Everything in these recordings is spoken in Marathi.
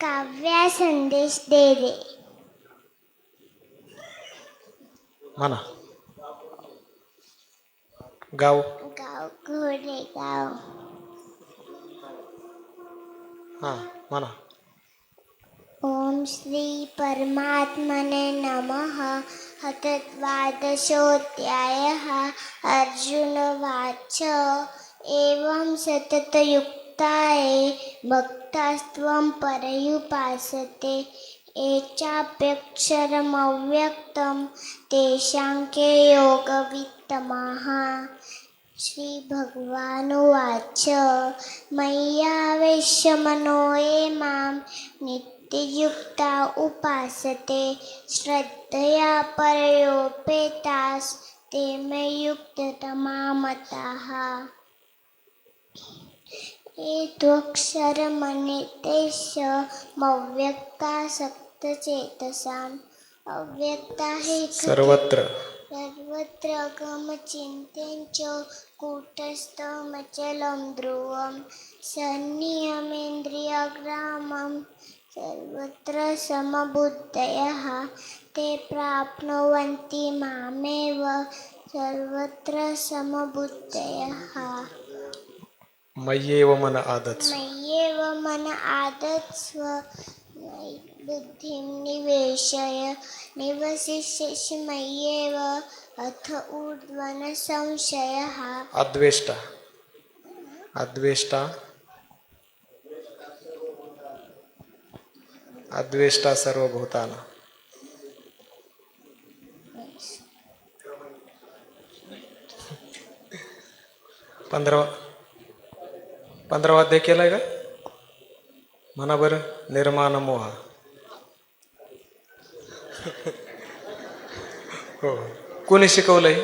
काव्या संदेश दे रे. म्हणा. गाव. गाव घोडेगाव हां म्हणा. ओम श्री परमात्मने नमः. हतद्वादशोऽध्यायः. अर्जुनवाच एवं ताये भक्तास्त्वं परयुपासते ये तेषाङ्के तेषां के योगवित्तमः? श्रीभगवानुवाच मय्यावेश्य मनो ये मां नित्ययुक्ता उपासते. श्रद्धया परयोपेतास्ते मे युक्ततमा मताः ये त्वक्षरमनितेश मव्यक्तासक्तचेतसाम् अव्यक्ता हि सर्वत्र सर्वत्र गमचिन्त्यञ्च कूटस्थमचलं ध्रुवं सन्नियमेन्द्रियग्रामं सर्वत्र समबुद्धयः ते प्राप्नुवन्ति मामेव सर्वत्र समबुद्धयः मय्येव मन आदत्स मय्येव मन आदत्स्व बुद्धिं निवेशय निवसिष्यसि मय्येव अथ ऊर्ध्वन संशयः। अद्वेष्टा। अद्वेष्टा। अद्वेष्टा सर्वभूताना। पंधरा पंधरावा अध्याय केलाय का? म्हणा बरं निर्माण मोहा हो. कोणी शिकवलंय?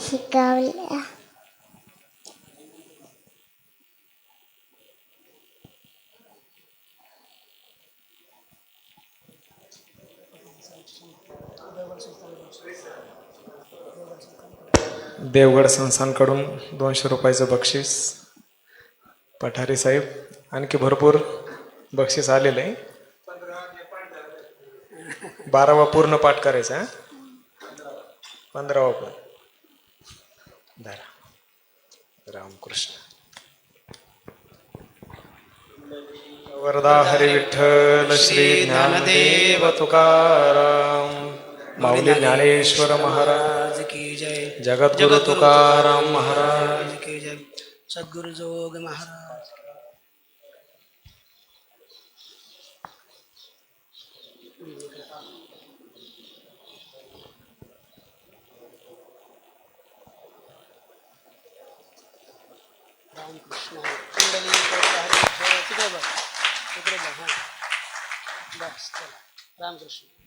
शिकवलं. देवगड संस्थांकडून दोनशे रुपयाचं बक्षीस पठारे साहेब. आणखी भरपूर बक्षीस आलेलं आहे. बारावा पूर्ण पाठ करायचा पंधरावा पण धरा. रामकृष्ण. वरदा हरी विठ्ठल श्री ज्ञानदेव तुकाराम। माऊली ज्ञानेश्वर महाराज की जय। जगद्गुरु तुकाराम महाराज महाराज की जय। सद्गुरु जोग महाराज रामकृष्ण कुंडली तिकडे बघ. तिकडे बघ हां. बस चला. रामकृष्ण.